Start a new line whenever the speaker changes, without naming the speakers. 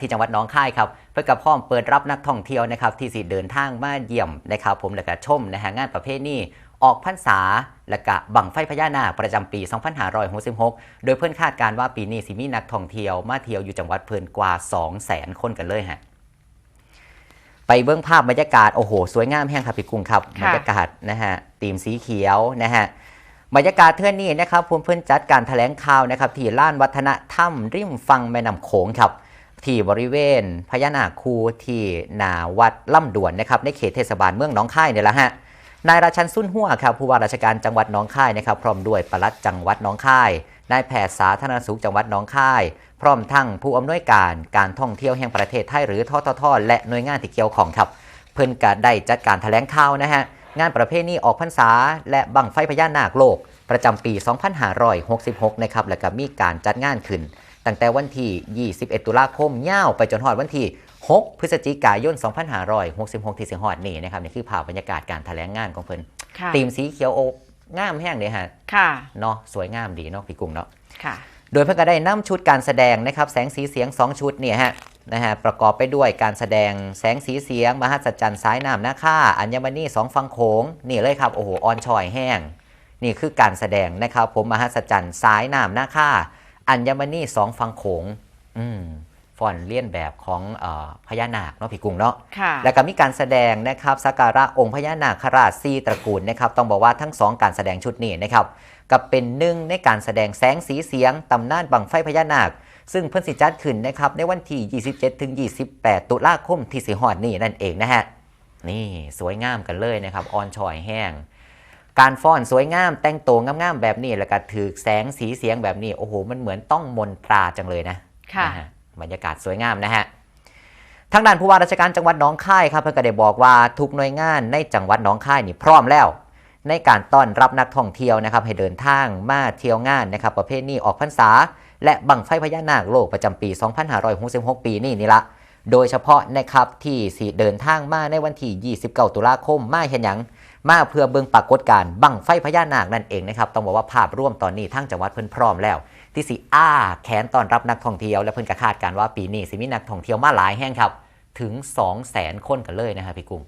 ที่จังหวัดหน้องคายครับเพื่อกับพร้อมเปิดรับนักท่องเที่ยวนะครับที่สิเดินทางมาเยี่ยมนะครับ ผมและก็ชมนะฮะงานประเภทนี้ออกพรรษาและกะบังไฟพญานาคประจำปี 2566 โดยเพื่อนคาดการณ์ว่าปีนี้สิมีนักท่องเที่ยวมาเที่ยวอยู่จังหวัดเพลินกว่า 200,000 คนกันเลยฮะไปเบื้องภาพบรรยากาศโอ้โห สวยงามแห้งครับพี่กุ้งครับบ
ค่ะ
รรยากาศนะฮะตีมสีเขียวนะฮะบรรยากาศเทื่อนนี้นะครับผมเพื่อนจัดการแถลงข่าวนะครับที่ล้านวัฒนธรรมริมฟังแม่น้ำโขงครับ ที่บริเวณพญานาคคูที่นาวัดล่ำด่วนนะครับในเขตเทศบาลเมืองหนองค่ายเนี่ยแหละฮะนายราชันสุนหัวครับผู้ว่าราชการจังหวัดหนองค่ายนะครับ พร้อมด้วยปลัดจังหวัดหนองค่ายนายแพทย์สาธารณสุขจังหวัดหนองค่าย พร้อมทั้งผู้อำนวยการการท่องเที่ยวแห่งประเทศไทยหรือทททและหน่วยงานที่เกี่ยวข้องครับ เพิ่นก็ได้จัดการแถลงข่าวนะฮะงานประเพณีออกพรรษา และบังไฟพญานาคโลก ประจำปี 2566 นะครับ แล้วก็มีการจัดงานขึ้น ตั้งแต่วันที่ 21 ตุลาคมย่าวไปจนฮอดวันที่ 6 พฤศจิกายน 2566 ที่สิงหอดนี่นะครับนี่คือภาพบรรยากาศการแถลงงานของเพิ่น
ค่ะ
ตีมสีเขียวโอกงามแห้งเลยฮะ
ค่ะ
เนาะสวยงามดีเนาะพี่กุ้งเนาะ
ค่ะ
โดยเพื่อนก็ได้นำชุดการแสดงนะครับแสงสีเสียง 2 ชุดเนี่ยฮะนะฮะประกอบไปด้วยการแสดงแสงสีเสียง มหัศจรรย์สายน้ำหน้าค่า อัญมณีสองฟังโขงนี่เลยครับโอ้โหออนชอยแห้ง นี่คือการแสดงนะครับผมมหัศจรรย์สายน้ำหน้าค่า อัญมณีสองฟังโขงอืมฟอนเลียนแบบของเออพญานาคเนาะพี่กุ้งเนาะ
ค่ะ
แล้วก็มีการแสดงนะครับสักการะองค์พญานาคราชซีตระกูลนะครับ ต้องบอกว่าทั้งสองการแสดงชุดนี้นะครับกับเป็นหนึ่งในการแสดงแสงสีเสียงตำนานบังไฟพญานาค ซึ่งเพิ่นสิจัดขึ้นนะครับในวันที่ 27 ถึง 28 ตุลาคมที่สิฮอดนี่นั่นเองนะฮะนี่สวยงามกันเลยนะครับออนชอยแห้ง การฟ้อนสวยงาม แต่งตัวงามๆแบบนี้แล้วก็ถือแสงสีเสียงแบบนี้โอ้โหมันเหมือนต้องมนตราจังเลยนะ
ค่ะ
นะฮะบรรยากาศสวยงามนะฮะทางด้านผู้ว่าราชการจังหวัดหนองคายครับเพื่อนก็ได้บอกว่าทุกหน่วยงานในจังหวัดหนองคายนี่พร้อมแล้ว ในการต้อนรับนักท่องเที่ยวนะครับ ให้เดินทางมาเที่ยวงานนะครับ ประเภทนี้ออกพรรษา และบังไฟพญานาคโลกประจำปี 2566 ปีนี่นี่ละโดยเฉพาะนะครับที่สิเดินทางมาในวันที่ 29 ตุลาคมมาเห็นหยัง มาเพื่อเบิ่งปรากฏการบังไฟพญานาคนั่นเองนะครับต้องบอกว่าภาพร่วมตอนนี้ทั้งจังหวัดเพิ่นพร้อมแล้ว ที่สีอ้าแขนตอนรับนักท่องเที่ยวและเพิ่นก็คาดการว่าปีนี้สิมีนักท่องเที่ยวมาหลายแห่งครับ ถึง 2 0 0 0 0 0 คนกันเลยนะครับพี่กุ้ง